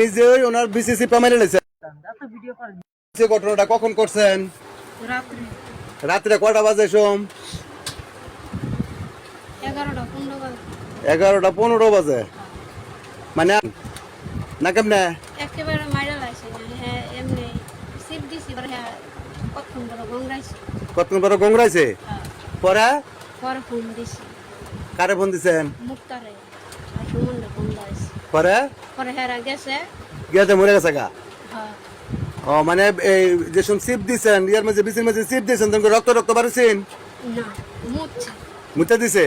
নিজেই ওনার বিসিসি করেন। সে ঘটনাটা কখন করছেন? রাত্রে। কয়টা বাজে সোম? এগারোটা পনেরো বাজে। মানে না কেমনে? হ্যাঁ হ্যাঁ কতক্ষণ গংরাইছে হ্যাঁ। পরে? কারে ফোন দিছেন? মুক্তারে। সুমনরে ফোন পরে পরে হেরা গেছে মরে গেছে গা ও মানে এই যে সব সিপ দিছেন ইয়ার মাঝে বিসির মাঝে সিপ দিছেন তখন রক্ত রক্ত বাড়ছেন না মুচ্ছে দিছে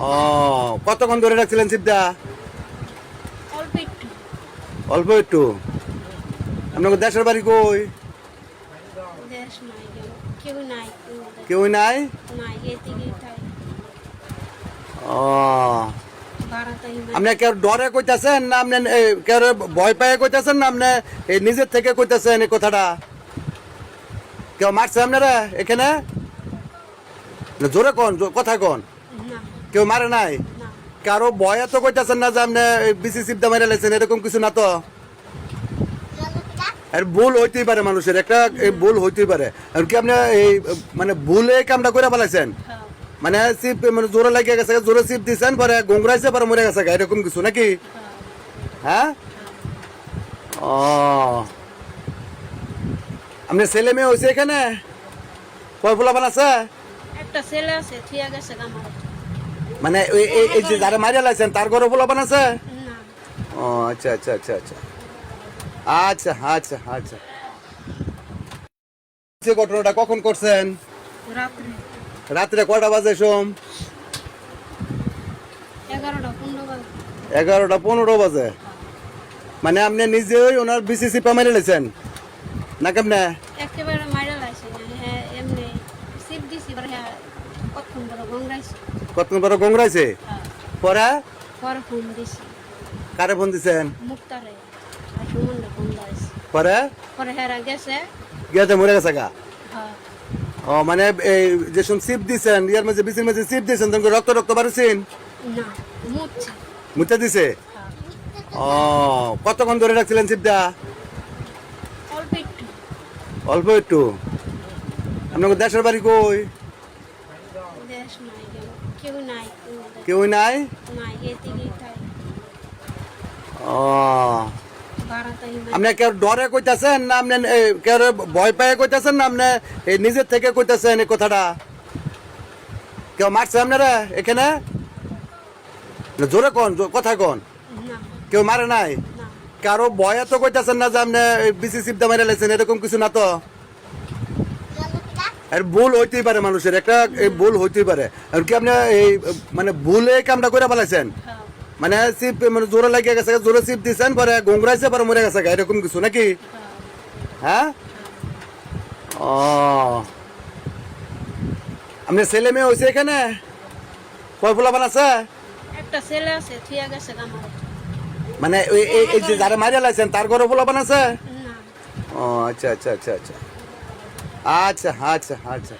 ও কতক্ষণ ধরে রাখছিলেন সিপটা অল্প একটু অল্প একটু আপনাকে দেশের বাড়ি কই নাই কেউ নাই ও আপনি কেউ ডরে কইতাছেন না আপনি কেউ ভয় পায়ে কইতাছেন না আপনি এই নিজের থেকে কইতাছেন এই কথাটা? কেউ মারছে আপনারা এখানে? জোরে কোন কথা কোন? কেউ মারে নাই? কারও ভয়ে তো কইতাছেন না যে আপনি বিসি সিপদা মেরে লাইছেন এরকম কিছু না তো? আর ভুল হইতেই পারে মানুষের একটা ভুল হইতেই পারে। আর কি আপনি এই মানে ভুলে কামটা করে ফেলাইছেন? হ্যাঁ। মানে সিপ মানে জোরে লাগিয়ে গেছে জোরে সিপ দিছেন পরে গোংরাইছে পরে মরে গেছে এরকম কিছু নাকি? হ্যাঁ? ও। আপনি ছেলে মেয়ে হয়েছে এখানে? কয় পোলাপান আছে? একটা ছেলে আছে থিয়া গেছে মানে এই যে যারা মারিয়া লাইছেন তার ঘরে পোলাপান আছে? ও আচ্ছা আচ্ছা আচ্ছা আচ্ছা। আচ্ছা আচ্ছা আচ্ছা। ঘটনাটা কখন করছেন? রাত্রে। রাত্রে কয়টা বাজে সোম? এগারোটা পনেরো বাজে। মানে আপনি নিজেই ওনার বিসিসি পেমেন্ট নিয়েছেন না কেমনে? কতক্ষণ কতক্ষণ পরে? গংরাইছে পরে কারে ফোন দিছেন? পরে? পরে হেরা গেছে। গিয়াতে মরে গেছে গা? ও মানে এই যে সব সিপ দিছেন ইয়ার মাঝে বিসির মাঝে সিপ দিছেন তখন রক্ত রক্ত বাড়ছেন? না মুচ্ছে মুতে দিছে? হ্যাঁ। ও কতক্ষণ ধরে রাখছিলেন সিপটা অল্প একটু। অল্প একটু? আপনাকে দেশের বাড়ি কই? দেশ নাই কেউ নাই কেউ নাই? ও আপনি কেউ ডরে কইতাছেন না আপনি কেউ ভয় পায়ে কইতাছেন না আপনি নিজের থেকে কইতাছেন এই কথাটা? কেউ মারছে আপনারা এখানে? জোরে কোন কথা কোন? কেউ মারে নাই? কারও ভয়ে তো কইতাছেন না যে আপনি বিসি সিপদা মেরে লাইছেন এরকম কিছু না তো? আর ভুল হইতেই পারে মানুষের একটা ভুল হইতেই পারে। আর কি আপনি এই মানে ভুলে কামটা করে ফেলাইছেন? হ্যাঁ। মানে সিপ মানে জোরে লাগিয়ে গেছে জোরে সিপ দিছেন পরে গোংরাইছে পরে মরে গেছে এরকম কিছু নাকি? হ্যাঁ? ও। আপনি ছেলে মেয়ে হয়েছে এখানে? কয় পোলাপান আছে? একটা ছেলে আছে থিয়া গেছে মানে এই এই যে যারা মারিয়া লাইছেন তার ঘরে পোলাপান আছে? ও আচ্ছা আচ্ছা আচ্ছা আচ্ছা। আচ্ছা আচ্ছা আচ্ছা।